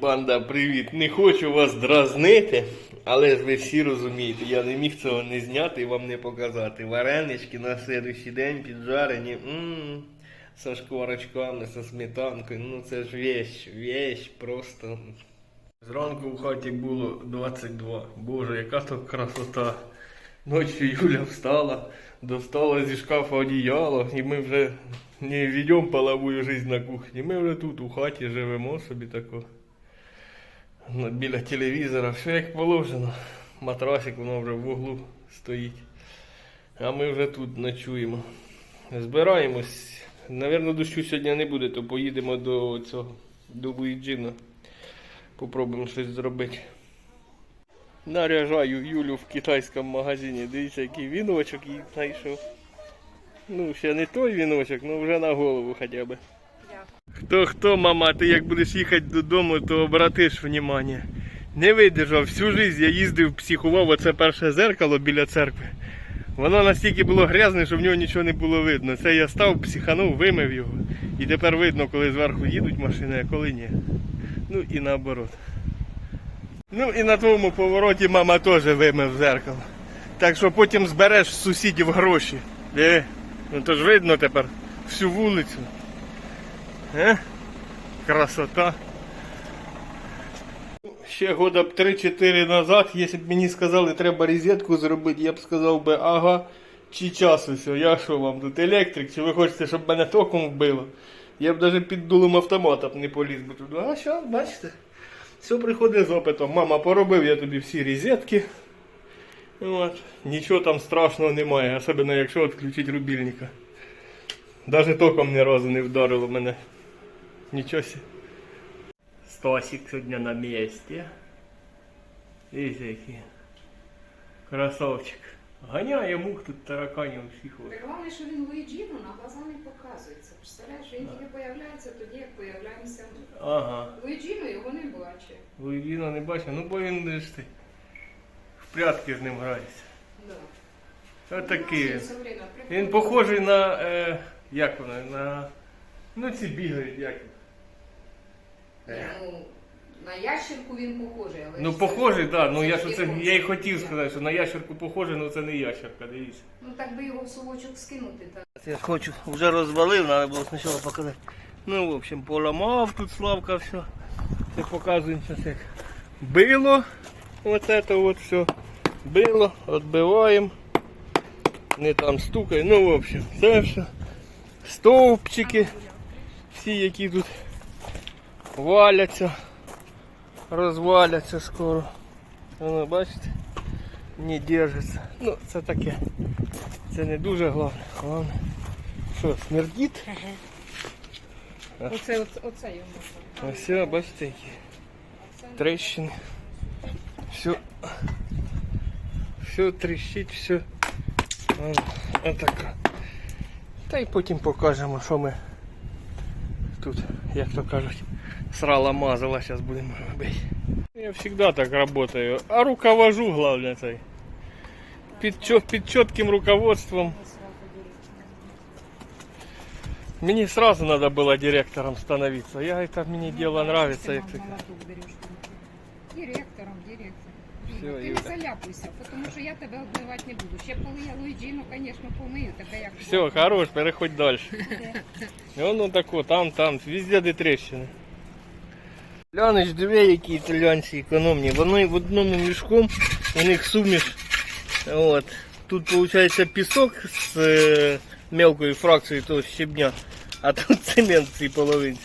банда, привіт. Не хочу вас дразнити, але ж ви всі розумієте, я не міг цього не зняти і вам не показати. Варенички на следующий день піджарені. М-м, со шкварочками, со сметанкою. Ну це ж вещь, вещь просто. Зранку в хаті було 22. Боже, яка то красота. Ночі Юля встала, достала зі шкафа одіяло, і ми вже не ведемо половую жизнь на кухні. Ми вже тут у хаті живемо собі тако. Ну, Біля телевізора, все як положено. Матрасик воно вже в углу стоїть. А ми вже тут ночуємо. Збираємось. Навірно, дощу сьогодні не буде, то поїдемо до цього, до Луїджина. Попробуємо щось зробити. Наряжаю Юлю в китайському магазині. Дивіться, який віночок їй знайшов. Ну, ще не той віночок, ну вже на голову хоча б. Хто хто, мама, ти як будеш їхати додому, то обратиш внимание. Не видержав, всю жизнь я їздив, психував, оце перше зеркало біля церкви. Воно настільки було грязне, що в нього нічого не було видно. Це я став, психанув, вимив його. І тепер видно, коли зверху їдуть машини, а коли ні. Ну і наоборот. Ну і на твоєму повороті мама теж вимив зеркало. Так що потім збереш сусідів гроші. Диви. Ну то ж видно тепер всю вулицю. Е? Красота. Ще года б 3-4 назад, якщо б мені сказали, треба розетку зробити, я б сказав би, ага, чи час усе, я що вам тут електрик, чи ви хочете, щоб мене током вбило? Я б навіть під дулом автомата б не поліз би туди. А що, бачите? Все приходить з опитом. Мама, поробив я тобі всі розетки. От. Нічого там страшного немає, особливо якщо відключити рубільника. Навіть током ні разу не вдарило мене. Нічого сі. Стасик сьогодні на місці. Дивіться який. Красавчик. Ганяє мух тут тараканів всіх. ось. Головне, що він Луїджіну на глаза не показується. Представляєш, він тільки появляється тоді, як появляємося ми. Ага. Луїджіну його не бачить. Луїдіна не бачив, ну бо він ж ти. В прятки з ним грається. Да. Отакий. Ну, він. Він похожий на. Е, як воно? На. Ну ці бігають, як. Ні, Ну, на ящерку він похожий, але Ну ж похожий, це- так. Ну я ж це я й це- хотів сказати, що на ящерку похожий, але це не ящерка, дивіться. Ну так би його в совочок скинути. Так. Я хочу, вже розвалив, треба було спочатку показати. Ну, в общем, поламав тут Славка все. Це показуємо зараз як. Било. Вот это вот все. Било, відбиваємо. Не там стукає. Ну, в общем, це все. Стовпчики. Всі, які тут валяться, розваляться скоро. Воно, бачите? Не держиться. Ну, це таке. Це не дуже головне. Головне. Що, смердить? Оце, оце, оце йому. Ось, все, бачите, які трещини. Все. Все тріщить, все. Отака. Та й потім покажемо, що ми тут, як то кажуть, срала мазала, зараз будемо робити. Я завжди так працюю. А руковожу, головне цей. Під, чо- під чітким руководством. Мне сразу надо было директором становиться. Я это мне дело нравится. як таке. Директором, директором. Всё, Ти Юля. не заляпуйся, тому що я тебе обмивати не буду. Ще коли я Луїджіну, звісно, помию тебе як Все, хорош, переходь дальше. І воно тако, там, там, везде де трещини. Глянеш, диви, які італіянці економні. Вони в одному мішком, у них суміш. От. Тут виходить пісок з е, мелкою фракцією того щебня, а тут цемент цій половинці.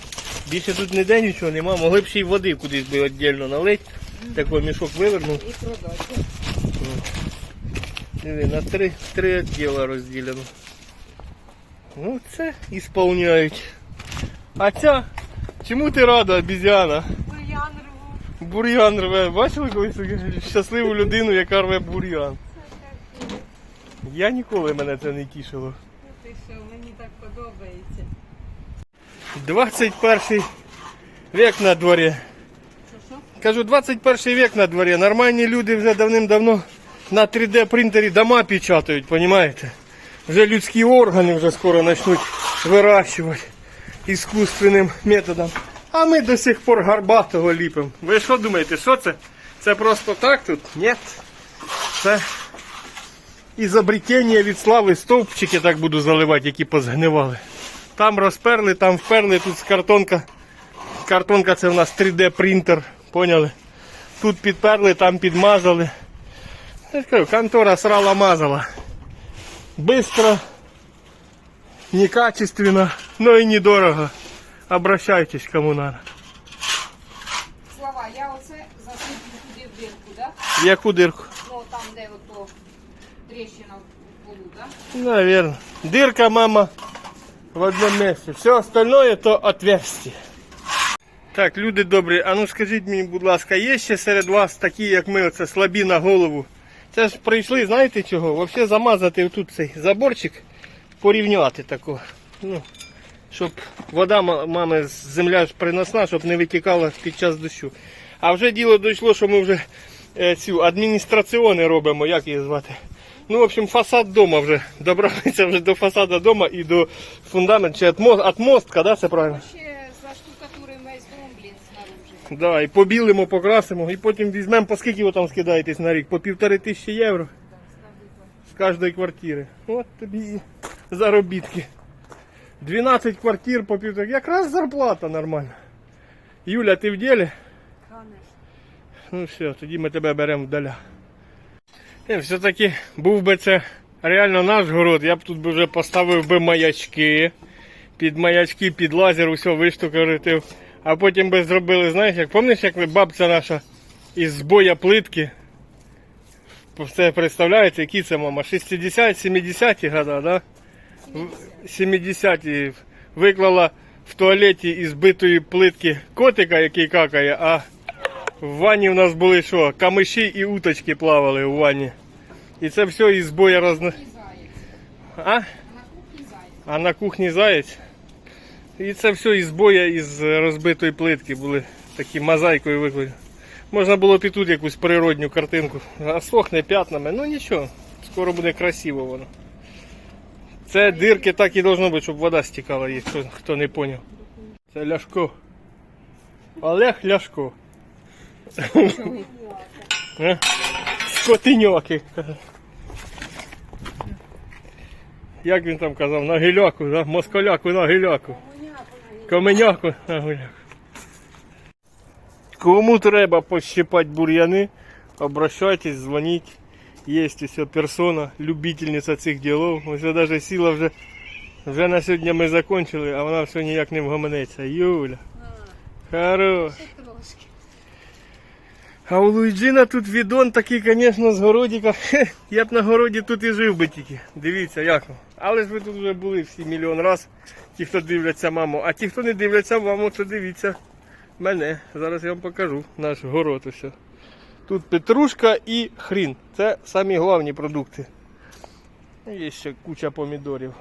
Більше тут ніде нічого нема, могли б ще й води кудись би віддільно налити. Такий мішок вивернув. і продати. Диви, на три, три відділа розділено. Ну це ісполняють. А ця, чому ти рада, обіз'яна? Бур'ян рве. Бачили колись щасливу людину, яка рве бур'ян? Я ніколи мене це не тішило. Ти що, мені так подобається. 21 век на дворі. Що? Кажу, 21 век на дворі. Нормальні люди вже давним-давно на 3D принтері дома печатають, розумієте? Вже людські органи вже скоро почнуть вирощувати іскусственним методом. А ми до сих пор гарбатого ліпимо. Ви що думаєте, що це? Це просто так тут? Ні. Це ізобретення від слави стовпчики так буду заливати, які позгнивали. Там розперли, там вперли, тут з картонка. Картонка це у нас 3D принтер, поняли? Тут підперли, там підмазали. Я кажу, контора срала мазала. Быстро, некачественно, но и недорого. Обращайтесь кому надо. Слава, я оце засиплю туди в дирку, да? В яку дирку? Ну там, де ото тріщина в полу, да? Наверное. Дырка, мама, в одном месте. Все остальное то отверстие. Так, люди добрі, а ну скажіть мені, будь ласка, є ще серед вас такі, як ми, оце слабі на голову? Це ж прийшли, знаєте чого? Взагалі замазати тут цей заборчик, порівняти тако. Ну, щоб вода мами земля ж приносна, щоб не витікала під час дощу. А вже діло дійшло, що ми вже е, цю адміністраціони робимо, як її звати. Ну, в общем, фасад дома вже добралися вже до фасаду дома і до фундаменту, чи отмостка, да, це правильно? Ще заштукатуримо весь дом, блін, снаружи. Да, і побілимо, покрасимо, і потім візьмемо, по скільки ви там скидаєтесь на рік? По півтори тисячі євро з кожної квартири. От тобі і заробітки. 12 квартир по півтори. Якраз зарплата нормальна. Юля, ти в ділі? Ну все, тоді ми тебе беремо вдаля. Е, Все-таки був би це реально наш город, я б тут вже поставив би маячки. Під маячки, під лазер, усе виштукаритив. А потім би зробили, знаєш, як пам'ятаєш, як бабця наша із боя плитки. Це представляєте, які це мама? 60-70-ті года, да? 70-ті виклала в туалеті із битої плитки котика, який какає, а в ванні в нас були що? Камиші і уточки плавали у ванні. І це все із боя заєць. А? А на кухні заєць. А на кухні заєць. І це все із боя із розбитої плитки були такі мозаїкою викладені. Можна було б тут якусь природню картинку. А сохне п'ятнами, ну нічого, скоро буде красиво воно. Це дирки так і должно бути, щоб вода стікала, якщо хто не поняв. Це Ляшко. Олег Ляшко. Е? Скотиньоки. Як він там казав, на гіляку, да? москаляку на гіляку. Каменяку на гіляку. Кому треба пощипати бур'яни, обращайтесь, дзвоніть. Є ось персона, любительниця цих ділов. Ось навіть сіла вже, вже на сьогодні ми закончили, а вона все ніяк не вгомонеться. Юля. Хорош. А у Луїджина тут відон такий, звісно, з городіка. Я б на городі тут і жив би тільки. Дивіться, як. Але ж ви тут вже були всі мільйон раз, ті, хто дивляться маму. А ті, хто не дивляться маму, то дивіться мене. Зараз я вам покажу наш город. Ось. Тут петрушка і хрін. Це самі головні продукти. Є ще куча помідорів.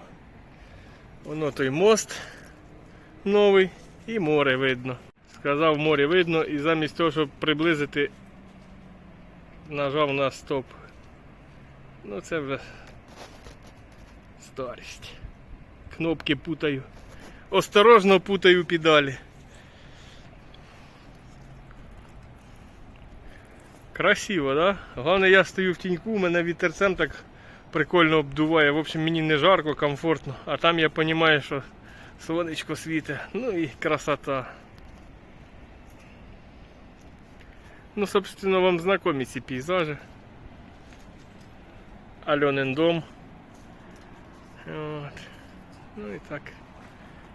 Воно той мост новий і море видно. Сказав, море видно, і замість того, щоб приблизити, нажав на стоп. Ну це вже старість. Кнопки путаю. Осторожно путаю педалі. Красиво, да? Головне, я стою в тіньку, мене вітерцем так прикольно обдуває. В общем, мені не жарко, комфортно. А там я розумію, що сонечко світить. Ну і красота. Ну, собственно, вам знакомі ці пейзажі. Альонин дом. От. Ну і так.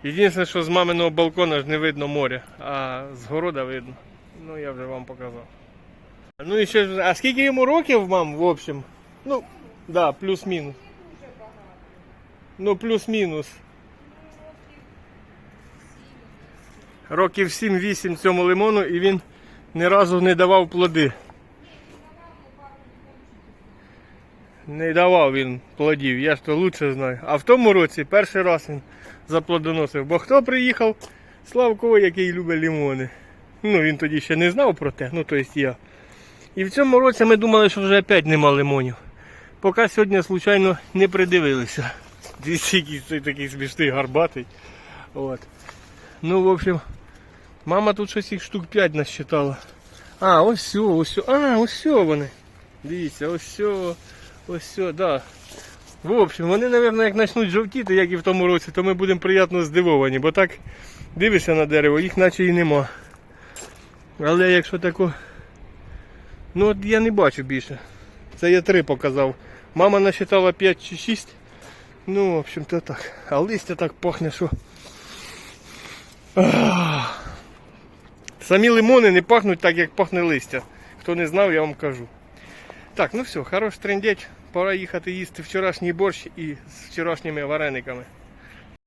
Єдине, що з маминого балкона ж не видно моря, а з города видно. Ну, я вже вам показав. Ну і ще а скільки йому років, мам, в общем? Ну, да, плюс-мінус. Ну, плюс-мінус. Років 7-8 цьому лимону і він ні разу не давав плоди. Не давав він плодів, я ж то лучше знаю. А в тому році перший раз він заплодоносив. Бо хто приїхав? Славко, який любить лимони. Ну він тоді ще не знав про те, ну то есть я. І в цьому році ми думали, що вже опять нема лимонів. Поки сьогодні, случайно, не придивилися. Дивіться, цей такий смішний гарбатий. От. Ну, в общем, Мама тут щось їх штук 5 насчитала. А, ось сьо, ось сьо. А, ось сьо вони. Дивіться, ось сьо, ось сьо, да. В общем, вони, мабуть, як почнуть жовтіти, як і в тому році, то ми будемо приємно здивовані, бо так дивишся на дерево, їх наче і нема. Але якщо тако. Ну от я не бачу більше. Це я три показав. Мама насчитала 5 чи 6. Ну, в общем-то так. А листя так пахне, що. Самі лимони не пахнуть так, як пахне листя. Хто не знав, я вам кажу. Так, ну все, хорош трендець. Пора їхати їсти вчорашній борщ і з вчорашніми варениками.